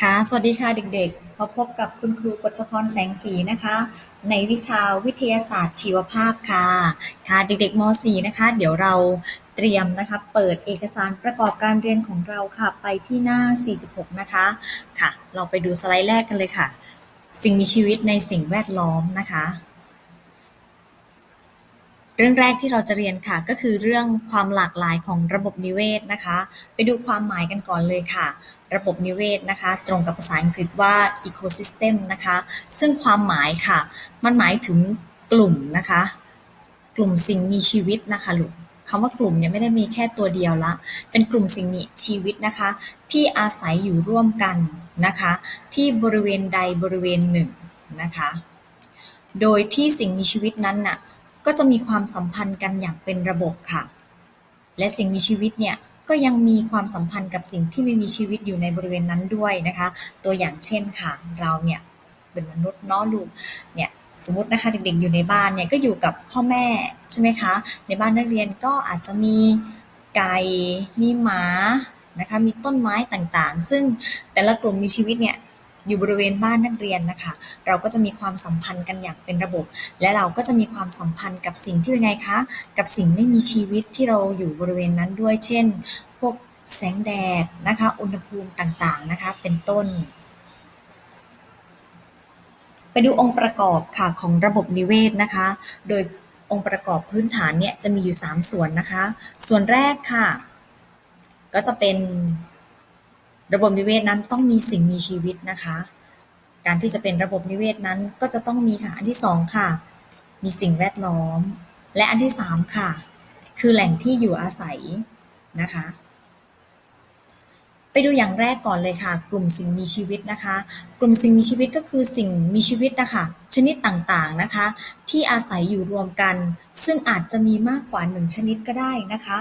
ค่ะ สวัสดีค่ะเด็กๆ มาพบกับคุณครูกฤษพรแสงสีนะคะ ในวิชาวิทยาศาสตร์ชีวภาพค่ะ ค่ะเด็กๆม .4 นะคะ เดี๋ยวเราเตรียมนะคะ เปิดเอกสารประกอบการเรียนของเราค่ะ ไปที่หน้า 46 นะคะ ค่ะ เราไปดูสไลด์แรกกันเลยค่ะ สิ่งมีชีวิตในสิ่งแวดล้อมนะคะ เรื่องแรกที่เราจะเรียนค่ะ ก็คือเรื่องความหลากหลายของระบบนิเวศนะคะ ไปดูความหมายกันก่อนเลยค่ะ ระบบนิเวศนะคะ ตรงกับภาษาอังกฤษว่า ecosystem นะคะ ซึ่งความหมายค่ะ มันหมายถึงกลุ่มนะคะ กลุ่มสิ่งมีชีวิตนะคะลูกคำว่ากลุ่มเนี่ยไม่ได้มีแค่ตัวเดียวละ เป็นกลุ่มสิ่งมีชีวิตนะคะ ที่อาศัยอยู่ร่วมกันนะคะ ที่บริเวณใดบริเวณหนึ่งนะคะ โดยที่สิ่งมีชีวิตนั้นน่ะ ก็จะมีความสัมพันธ์กันอย่างเป็นระบบค่ะ และสิ่งมีชีวิตเนี่ยก็ยังมีความสัมพันธ์กับสิ่งที่ไม่มีชีวิตอยู่ในบริเวณนั้นด้วยนะคะ ตัวอย่างเช่นค่ะ เราเนี่ยเป็นมนุษย์เนาะลูกเนี่ยสมมตินะคะเด็กๆอยู่ในบ้านเนี่ยก็อยู่กับพ่อแม่ใช่ไหมคะ ในบ้านนักเรียนก็อาจจะมีไก่มีหมานะคะมีต้นไม้ต่างๆ ซึ่งแต่ละกลุ่มมีชีวิตเนี่ย อยู่บริเวณบ้านนักเรียนนะคะ เราก็จะมีความสัมพันธ์กันอย่างเป็นระบบ และเราก็จะมีความสัมพันธ์กับสิ่งที่เป็นไงคะ กับสิ่งไม่มีชีวิตที่เราอยู่บริเวณนั้นด้วย เช่น พวกแสงแดดนะคะ อุณหภูมิต่างๆนะคะ เป็นต้นไปดูองค์ประกอบค่ะของระบบนิเวศนะคะ โดยองค์ประกอบพื้นฐานเนี่ยจะมีอยู่ 3 ส่วนนะคะ ส่วนแรกค่ะ ก็จะเป็น ระบบนิเวศนั้นต้องมีสิ่งมีชีวิตนะคะ การที่จะเป็นระบบนิเวศนั้นก็จะต้องมีค่ะ อันที่สองค่ะ มีสิ่งแวดล้อม และอันที่สามค่ะ คือแหล่งที่อยู่อาศัยนะคะ ไปดูอย่างแรกก่อนเลยค่ะ กลุ่มสิ่งมีชีวิตนะคะ กลุ่มสิ่งมีชีวิตก็คือสิ่งมีชีวิตนะคะชนิดต่างๆนะคะ ที่อาศัยอยู่รวมกัน ซึ่งอาจจะมีมากกว่าหนึ่งชนิดก็ได้นะคะ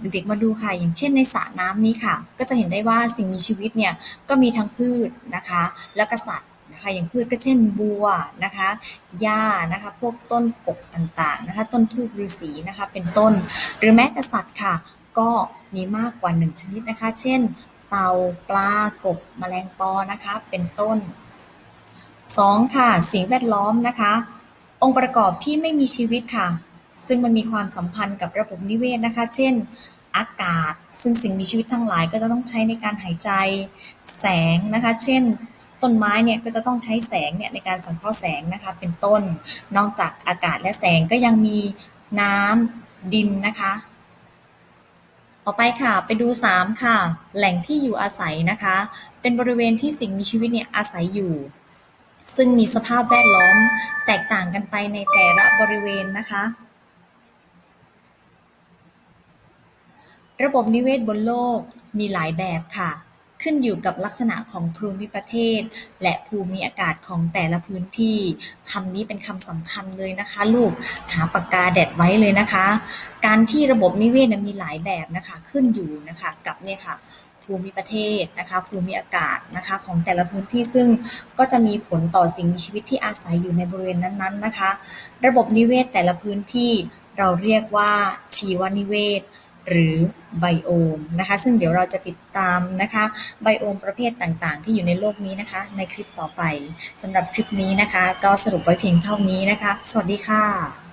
เด็กๆมาดูค่ะ อย่างเช่นในสระน้ำนี้ค่ะ ก็จะเห็นได้ว่าสิ่งมีชีวิตเนี่ยก็มีทั้งพืชนะคะ แล้วก็สัตว์นะคะอย่างพืชก็เช่นบัวนะคะหญ้านะคะพวกต้นกกต่างๆนะคะ ต้นทูบฤาษีนะคะเป็นต้น หรือแม้แต่สัตว์ค่ะ ก็มีมากกว่าหนึ่งชนิดนะคะ เช่น เต่าปลากบแมลงปอนะคะเป็นต้น 2. ค่ะสิ่งแวดล้อมนะคะ องค์ประกอบที่ไม่มีชีวิตค่ะ ซึ่งมันมีความสัมพันธ์กับระบบนิเวศนะคะ เช่น อากาศ ซึ่งสิ่งมีชีวิตทั้งหลายก็จะต้องใช้ในการหายใจ แสงนะคะ เช่น ต้นไม้เนี่ยก็จะต้องใช้แสงเนี่ยในการสังเคราะห์แสงนะคะ เป็นต้น นอกจากอากาศและแสงก็ยังมีน้ำดินนะคะ ต่อไปค่ะ ไปดู 3 ค่ะ แหล่งที่อยู่อาศัยนะคะ เป็นบริเวณที่สิ่งมีชีวิตเนี่ยอาศัยอยู่ซึ่งมีสภาพแวดล้อมแตกต่างกันไปในแต่ละบริเวณนะคะ ระบบนิเวศบนโลกมีหลายแบบค่ะ ขึ้นอยู่กับลักษณะของภูมิประเทศ และภูมิอากาศของแต่ละพื้นที่คำนี้เป็นคำสำคัญเลยนะคะ ลูกหาปากกาแดดไว้เลยนะคะ การที่ระบบนิเวศมีหลายแบบนะคะ ขึ้นอยู่นะคะกับเนี่ยค่ะภูมิประเทศนะคะภูมิอากาศนะคะของแต่ละพื้นที่ซึ่งก็จะมีผลต่อสิ่งมีชีวิตที่อาศัยอยู่ในบริเวณนั้นๆนะคะ ระบบนิเวศแต่ละพื้นที่เราเรียกว่าชีวนิเวศ หรือไบโอมนะคะ ซึ่งเดี๋ยวเราจะติดตามนะคะไบโอมประเภทต่างๆ ที่อยู่ในโลกนี้นะคะ ในคลิปต่อไปสำหรับคลิปนี้นะคะ ก็สรุปไว้เพียงเท่านี้นะคะ สวัสดีค่ะ